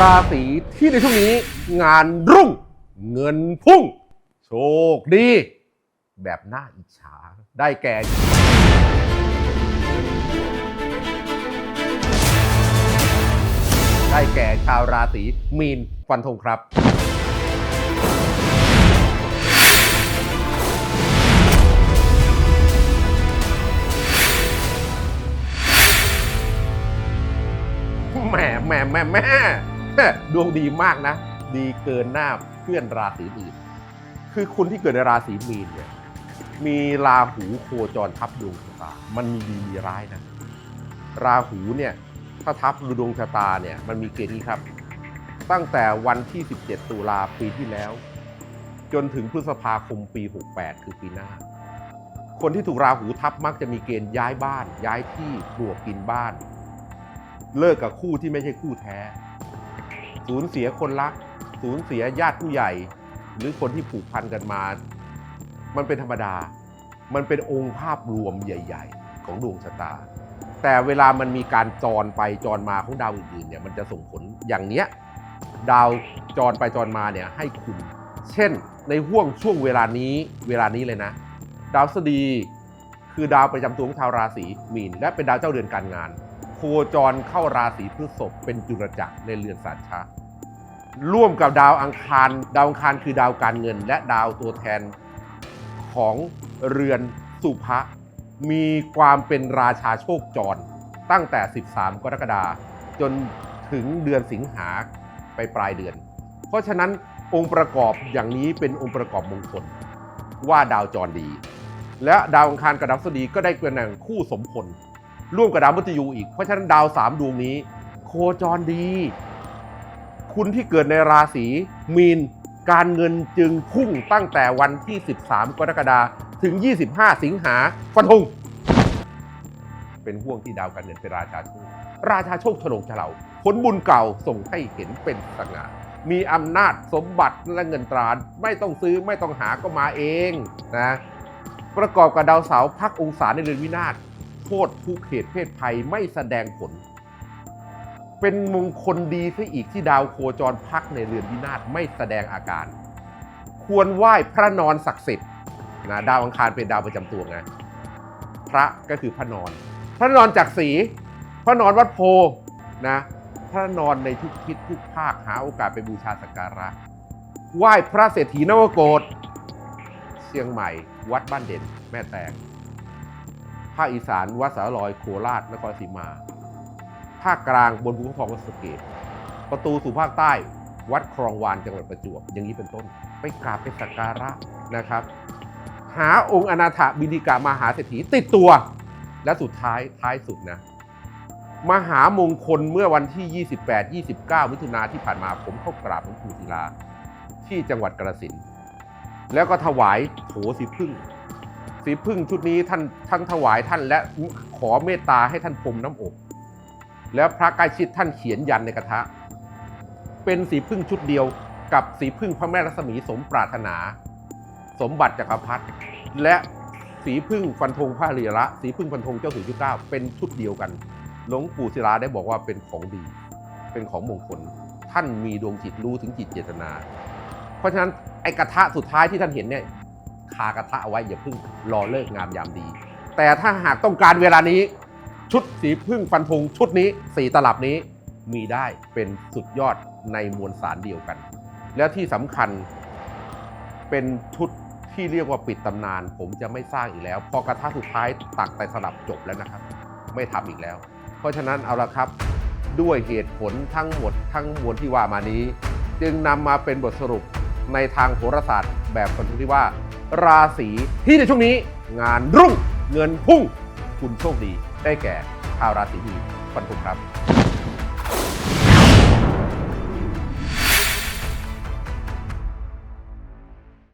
ราศีที่ในช่วงนี้งานรุ่ง เงินพุ่ง โชคดี แบบน่าอิจฉาได้แก่ ได้แก่ชาวราศีมีนฟันธงครับ แหม่แหม่แหม่แหม่ ดวงดีมากนะ ดีเกินหน้าเพื่อนราศีอื่น คือคุณที่เกิดในราศีมีนเนี่ย มีราหูโคจรทับดวงชะตา มันมีดีมีร้ายนะ ราหูเนี่ยถ้าทับดวงชะตาเนี่ยมันมีเกณฑ์นี้ครับ ตั้งแต่วันที่ 17 ตุลาปีที่แล้ว จนถึงพฤษภาคมปี 68 คือปีหน้า คนที่ถูกราหูทับมักจะมีเกณฑ์ย้ายบ้าน ย้ายที่ปลวกกินบ้าน เลิกกับคู่ที่ไม่ใช่คู่แท้ สูญเสียคนรัก สูญเสียญาติผู้ใหญ่ หรือคนที่ผูกพันกันมา มันเป็นธรรมดา มันเป็นองค์ภาพรวมใหญ่ ๆ ของดวงชะตา แต่เวลามันมีการจรไปจรมาของดาวอื่นๆเนี่ยมันจะส่งผลอย่างเนี้ยดาวจรไปจรมาเนี่ยให้คุณ เช่น ในห่วงช่วงเวลานี้เวลานี้เลยนะ ดาวพฤษฎีคือดาวประจำตัวของชาวราศีมีน และเป็นดาวเจ้าเรือนการงาน โคจรเข้าราศีพฤษภเป็นจุลจักรในเรือนสัตชาร่วมกับดาวอังคาร ดาวอังคารคือดาวการเงิน และดาวตัวแทนของเรือนสุภะมีความเป็นราชาโชคจร ตั้งแต่ 13 กรกฎาจนถึงเดือนสิงหาไปปลายเดือน เพราะฉะนั้นองค์ประกอบอย่างนี้เป็นองค์ประกอบมงคลว่าดาวจรดี และดาวอังคารกับดาวพฤหัสบดีก็ได้เป็นแห่งคู่สมพล ร่วมกับดาวมุตยูอีก เพราะฉะนั้นดาวสามดวงนี้ โคจรดี คุณที่เกิดในราศีมีนการเงินจึงพุ่งตั้งแต่วันที่ 13 กรกฎาคมถึง 25 สิงหาฟันธงเป็นห่วงที่ดาวการเงินเป็นราชาโชคราชาโชคฉลองเฉลาผลบุญเก่าส่งให้เห็นเป็นสง่ามีอำนาจสมบัติและเงินตราไม่ต้องซื้อไม่ต้องหาก็มาเองนะประกอบกับดาวเสาร์พักองศาในเรือนวินาศ โทษทุกเหตุเพศภัยไม่แสดงผล เป็นมงคลดีซะอีกที่ดาวโคจรพักในเรือนวินาศไม่แสดงอาการ ควรไหว้พระนอนศักดิ์สิทธิ์นะดาวอังคารเป็นดาวประจำตัวไงพระก็คือพระนอน พระนอนจากสีพระนอนวัดโพนะพระนอนในทุกทิศทุกภาคหาโอกาสไปบูชาสักการะ ไหว้พระเศรษฐีนวโกฏเชียงใหม่ วัดบ้านเด่น แม่แตง ภาคอีสานวัดสาลอยโคราชนครศรีมา ภาคกลางบนภูเขาทองวัดสเกต ประตูสู่ภาคใต้วัดคลองวานจังหวัดประจวบอย่างนี้เป็นต้น ไปกราบไปสักการะนะครับ หาองค์อนาถบินิกามหาเศรษฐีติดตัว และสุดท้ายท้ายสุดนะ มหามงคลเมื่อวันที่ 28 29 มิถุนาที่ผ่านมาผมเข้ากราบหลวงปู่ศิลาที่จังหวัดกระสินแล้วก็ถวายโถสีพึ่ง สีพึ่งชุดนี้ท่านทั้งถวายท่านและขอเมตตาให้ท่านพรมน้ำอบ แล้วพระใกล้ชิดท่านเขียนยันในกระทะ เป็นสีพึ่งชุดเดียวกับสีพึ่งพระแม่รัศมีสมปรารถนา สมบัติจักรพรรดิและสีพึ่งฟันธงพระเรียระสีพึ่งฟันธงเจ้าสู่จุเก้าเป็นชุดเดียวกันหลวงปู่ศิลาได้บอกว่าเป็นของดี เป็นของมงคล ท่านมีดวงจิตรู้ถึงจิตเจตนา เพราะฉะนั้นไอ้กระทะสุดท้ายที่ท่านเห็นเนี่ย คากระทะเอาไว้อย่าเพิ่งรอเลิกงามยามดี แต่ถ้าหากต้องการเวลานี้ชุดสีพึ่งฟันธงชุดนี้สีตลับนี้มีได้เป็นสุดยอดในมวลสารเดียวกัน และที่สำคัญเป็นชุดที่เรียกว่าปิดตำนาน ผมจะไม่สร้างอีกแล้ว พอกระทะสุดท้ายตักแต่สลับจบแล้วนะครับ ไม่ทำอีกแล้ว เพราะฉะนั้นเอาละครับด้วยเหตุผลทั้งหมดทั้งมวลที่ว่ามานี้ จึงนำมาเป็นบทสรุป ในทางโหราศาสตร์ แบบคนที่ว่า ราศีที่ในช่วงนี้ งานรุ่งเงินพุ่ง คุณโชคดีได้แก่ชาวราศีมีนฟันธงครับ